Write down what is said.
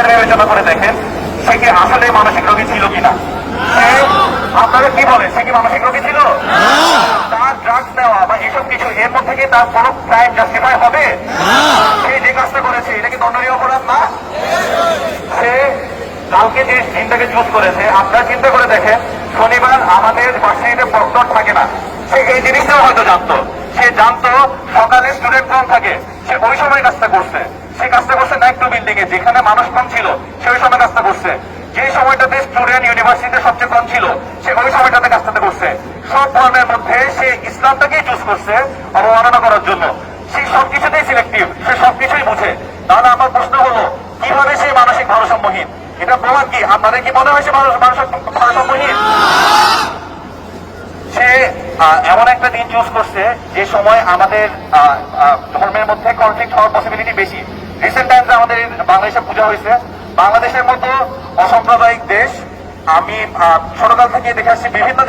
নিজের বিবেচনা করে দেখেন সে কি আসলে মানসিক রোগী ছিল কিনা? আপনারা কি বলেন সে কি মানসিক রোগী ছিল? তার ড্রাগস দেওয়া বা এসব কিছু এর মধ্যে কি তার কোনো ক্রাইম জাস্টিফাই হবে? সে যে কাজটা করেছে এটা কি দণ্ডনীয় অপরাধ না? সে কালকে যে দিনটাকে চুজ করেছে আপনারা চিন্তা করে দেখেন শনিবার আমাদের ভার্সিটিতে প্রক্টর থাকে না। সে এই জিনিসটাও হয়তো জানতো। সে জানতো সকালে স্টুডেন্ট কম থাকে। সে ওই সময় কাজটা করছে। কাজটা বিল্ডিং এ যেখানে মানুষ কম ছিল সে ওই সময় কাজটা করছে। যে সময়টাতে স্টুডেন্ট ইউনিভার্সিটিতে সবচেয়ে কম ছিল, সে ওই সময়টাতে কাজটাতে করছে। সব ধর্মের মধ্যে সে ইসলামটাকেই চুজ করছে অবমাননা করার জন্য। সে সবকিছুতেই সিলেক্টিভ সে সবকিছুই বুঝে। তাহলে আমার প্রশ্ন হলো, কীভাবে সে মানসিক ভারসাম্যহীন? এটা প্রমাণ কি? আপনাদের কি মনে হয় সে ভারসাম্যহীন? সে এমন একটা দিন চুজ করছে যে সময় আমাদের ধর্মের মধ্যে কনফ্লিক্ট হওয়ার পসিবিলিটি বেশি। রিসেন্ট টাইমস আমাদের বাংলাদেশে পূজা হয়েছে। বাংলাদেশের মতো অসাম্প্রদায়িক দেশ, আমি ছোটকাল থেকে দেখে আসছি, বিভিন্ন